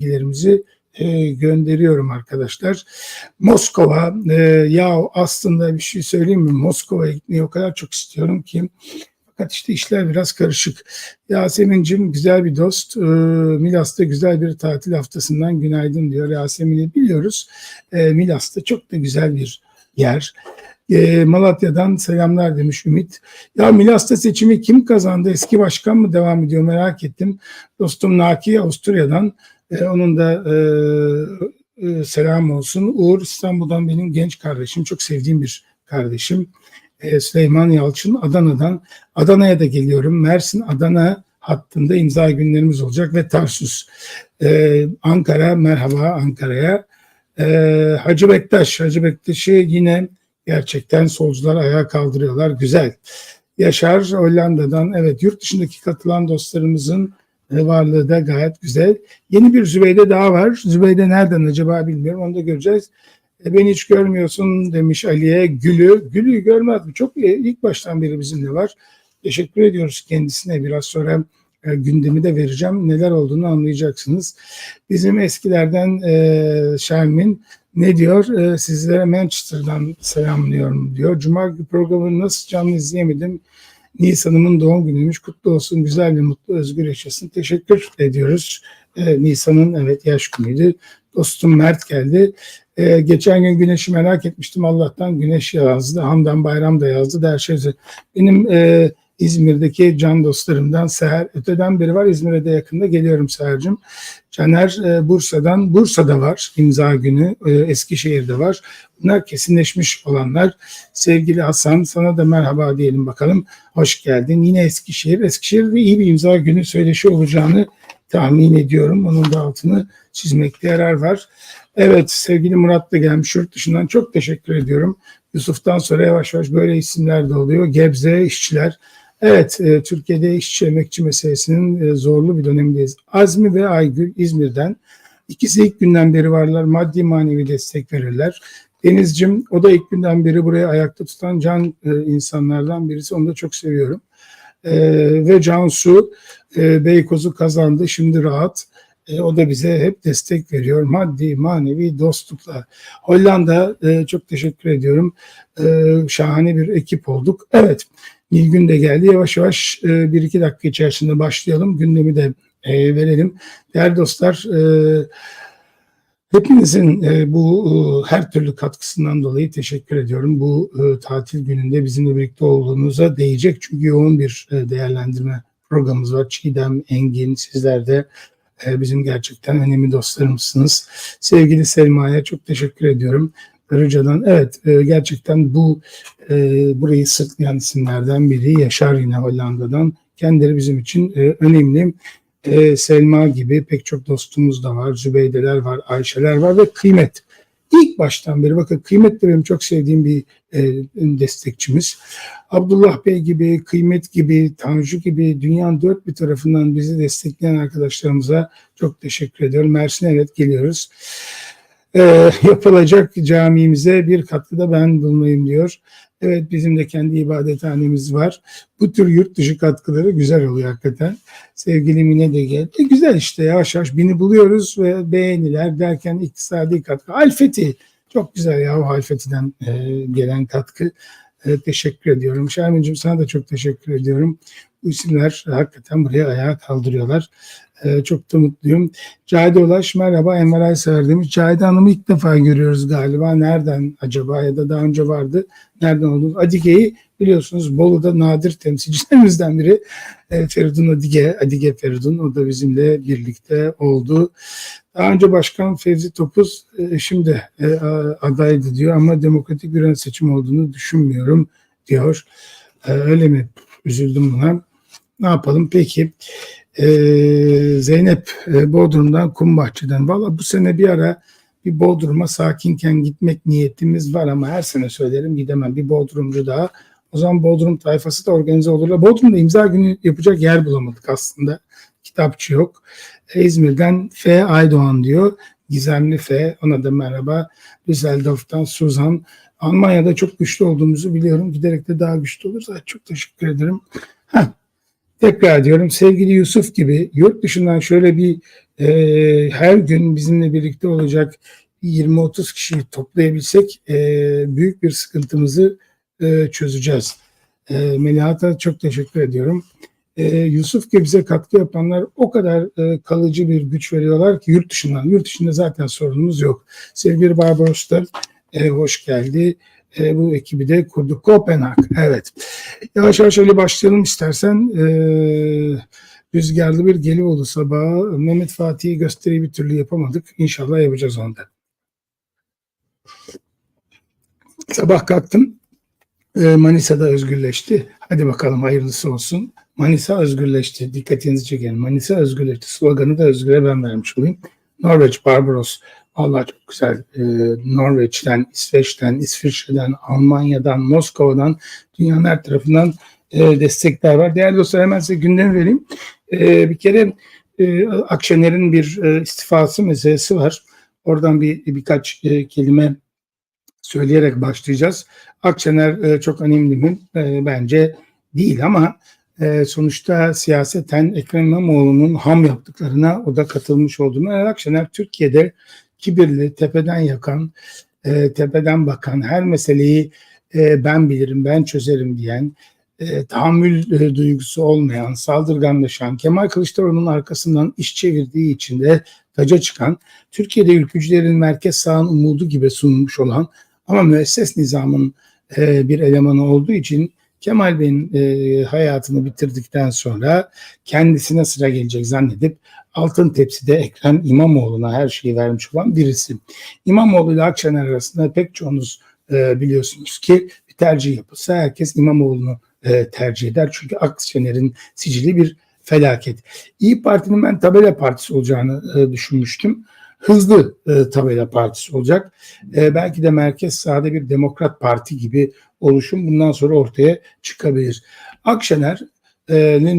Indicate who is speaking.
Speaker 1: bilgilerimizi e, gönderiyorum arkadaşlar. Moskova, e, ya aslında bir şey söyleyeyim mi? Moskova'ya gitmeyi o kadar çok istiyorum ki fakat işte işler biraz karışık. Yasemin'cim güzel bir dost. E, Milas'ta güzel bir tatil haftasından günaydın diyor. Yasemin'i biliyoruz. E, Milas'ta çok da güzel bir yer. E, Malatya'dan selamlar demiş Ümit. Ya Milas'ta seçimi kim kazandı? Eski başkan mı devam ediyor merak ettim. Dostum Naki Avusturya'dan. E, onun da e, e, selam olsun. Uğur İstanbul'dan benim genç kardeşim. Çok sevdiğim bir kardeşim. E, Süleyman Yalçın Adana'dan. Adana'ya da geliyorum. Mersin Adana hattında imza günlerimiz olacak ve Tarsus. E, Ankara merhaba Ankara'ya. E, Hacı Bektaş. Hacı Bektaş'ı yine gerçekten solcular ayağa kaldırıyorlar. Güzel. Yaşar Hollanda'dan evet yurt dışındaki katılan dostlarımızın varlığı da gayet güzel. Yeni bir Zübeyde daha var. Zübeyde nereden acaba bilmiyorum. Onu da göreceğiz. E, beni hiç görmüyorsun demiş Ali'ye. Gül'ü. Gül'ü görmez? Çok iyi. ilk baştan beri bizimle var. Teşekkür ediyoruz kendisine. Biraz sonra e, gündemi de vereceğim. Neler olduğunu anlayacaksınız. Bizim eskilerden e, Şermin ne diyor? E, sizlere Manchester'dan selamlıyorum diyor. Cuma programını nasıl canlı izleyemedim. Nisan'ımın doğum günüymüş. Kutlu olsun. Güzel ve mutlu özgür yaşasın. Teşekkür ediyoruz. E, Nisan'ın evet yaş günüydü. Dostum Mert geldi. E, geçen gün güneşi merak etmiştim. Allah'tan güneş yazdı. Hamdan Bayram da yazdı. Der şey. Benim e, İzmir'deki can dostlarımdan Seher öteden beri var. İzmir'e de yakında geliyorum Seher'cim. Caner e, Bursa'dan, Bursa'da var imza günü, e, Eskişehir'de var. Bunlar kesinleşmiş olanlar. Sevgili Hasan sana da merhaba diyelim bakalım. Hoş geldin. Yine Eskişehir. Eskişehir'de iyi bir imza günü söyleşi olacağını tahmin ediyorum. Onun da altını çizmekte yarar var. Evet sevgili Murat da gelmiş yurt dışından. Çok teşekkür ediyorum. Yusuf'tan sonra yavaş yavaş böyle isimler de oluyor. Gebze, işçiler. Evet, e, Türkiye'de işçi emekçi meselesinin e, zorlu bir dönemindeyiz. Azmi ve Aygül İzmir'den. İkisi ilk günden beri varlar. Maddi manevi destek verirler. Denizcim, o da ilk günden beri buraya ayakta tutan can e, insanlardan birisi. Onu da çok seviyorum. E, ve Cansu e, Beykoz'u kazandı. Şimdi rahat. E, o da bize hep destek veriyor. Maddi, manevi dostlukla. Hollanda e, çok teşekkür ediyorum. E, şahane bir ekip olduk. Evet. Nilgün de geldi. Yavaş yavaş e, bir iki dakika içerisinde başlayalım. Gündemi de e, verelim. Değerli dostlar e, hepinizin bu her türlü katkısından dolayı teşekkür ediyorum. Bu tatil gününde bizimle birlikte olduğunuza değecek. Çünkü yoğun bir değerlendirme programımız var. Çiğdem, Engin, sizler de bizim gerçekten önemli dostlarımızsınız. Sevgili Selma'ya çok teşekkür ediyorum. Rıca'dan evet e, gerçekten bu e, burayı sırtlayan isimlerden biri Yaşar yine Hollanda'dan. Kendileri bizim için e, önemli. E, Selma gibi pek çok dostumuz da var. Zübeydeler var, Ayşeler var ve kıymet. İlk baştan beri bakın kıymet de benim çok sevdiğim bir e, destekçimiz. Abdullah Bey gibi, Kıymet gibi, Tanju gibi dünyanın dört bir tarafından bizi destekleyen arkadaşlarımıza çok teşekkür ediyorum. Mersin'e evet geliyoruz e, yapılacak camimize bir katkıda ben bulunayım diyor. Evet bizim de kendi ibadethanemiz var. Bu tür yurt dışı katkıları güzel oluyor hakikaten. Sevgili Mine de geldi. E, güzel işte yavaş yavaş bini buluyoruz ve beğeniler derken iktisadi katkı. Alfeti çok güzel ya o Alfeti'den e, gelen katkı. E, teşekkür ediyorum. Şermin'cim sana da çok teşekkür ediyorum. İsimler hakikaten buraya ayağa kaldırıyorlar. Ee, çok da mutluyum. Cahide Ulaş merhaba Enver Aysever demiş. Cahide Hanım'ı ilk defa görüyoruz galiba. Nereden acaba ya da daha önce vardı. Nereden oldu? Adige'yi biliyorsunuz Bolu'da nadir temsilcilerimizden biri. E, Feridun Adige, Adige Feridun o da bizimle birlikte oldu. Daha önce Başkan Fevzi Topuz e, şimdi e, adaydı diyor ama demokratik bir seçim olduğunu düşünmüyorum diyor. E, öyle mi? Üzüldüm buna. Ne yapalım? Peki. Ee, Zeynep e, Bodrum'dan Kumbahçe'den. Valla bu sene bir ara bir Bodrum'a sakinken gitmek niyetimiz var ama her sene söylerim gidemem. Bir Bodrumcu daha. O zaman Bodrum tayfası da organize olurlar. Bodrum'da imza günü yapacak yer bulamadık aslında. Kitapçı yok. E, İzmir'den F. Aydoğan diyor. Gizemli F. Ona da merhaba. Düsseldorf'tan Suzan. Almanya'da çok güçlü olduğumuzu biliyorum. Giderek de daha güçlü olursa çok teşekkür ederim. Heh. Tekrar diyorum sevgili Yusuf gibi yurt dışından şöyle bir e, her gün bizimle birlikte olacak 20-30 kişiyi toplayabilsek e, büyük bir sıkıntımızı e, çözeceğiz. E, Melihat'a çok teşekkür ediyorum. E, Yusuf gibi bize katkı yapanlar o kadar e, kalıcı bir güç veriyorlar ki yurt dışından. Yurt dışında zaten sorunumuz yok. Sevgili Barbaros da e, hoş geldi. E, bu ekibi de kurduk. Kopenhag, evet. Yavaş yavaş öyle başlayalım istersen. E, rüzgarlı bir Gelibolu sabahı. Mehmet Fatih'i gösteriyi bir türlü yapamadık. İnşallah yapacağız onu da. Sabah kalktım. E, Manisa'da özgürleşti. Hadi bakalım hayırlısı olsun. Manisa özgürleşti. Dikkatinizi çekelim. Manisa özgürleşti. Sloganı da özgüre ben vermiş olayım. Norveç Barbaros. Vallahi çok güzel. E, Norveç'ten, İsveç'ten, İsviçre'den, Almanya'dan, Moskova'dan, dünyanın her tarafından e, destekler var. Değerli dostlar hemen size gündemi vereyim. E, bir kere e, Akşener'in bir e, istifası meselesi var. Oradan bir birkaç e, kelime söyleyerek başlayacağız. Akşener e, çok önemli mi? E, bence değil ama e, sonuçta siyaseten Ekrem İmamoğlu'nun ham yaptıklarına o da katılmış olduğunu. Meral Akşener Türkiye'de kibirli, tepeden yakan, e, tepeden bakan, her meseleyi e, ben bilirim, ben çözerim diyen, e, tahammül e, duygusu olmayan, saldırganlaşan, Kemal Kılıçdaroğlu'nun arkasından iş çevirdiği için de taca çıkan, Türkiye'de ülkücülerin merkez sağın umudu gibi sunulmuş olan ama müesses nizamın e, bir elemanı olduğu için Kemal Bey'in e, hayatını bitirdikten sonra kendisine sıra gelecek zannedip altın tepside Ekrem İmamoğlu'na her şeyi vermiş olan birisi. İmamoğlu ile Akşener arasında pek çoğunuz e, biliyorsunuz ki bir tercih yapılsa herkes İmamoğlu'nu e, tercih eder. Çünkü Akşener'in sicili bir felaket. İyi Parti'nin ben tabela partisi olacağını e, düşünmüştüm. Hızlı e, tabela partisi olacak. E, belki de merkez sağda bir demokrat parti gibi oluşum bundan sonra ortaya çıkabilir. Akşener'in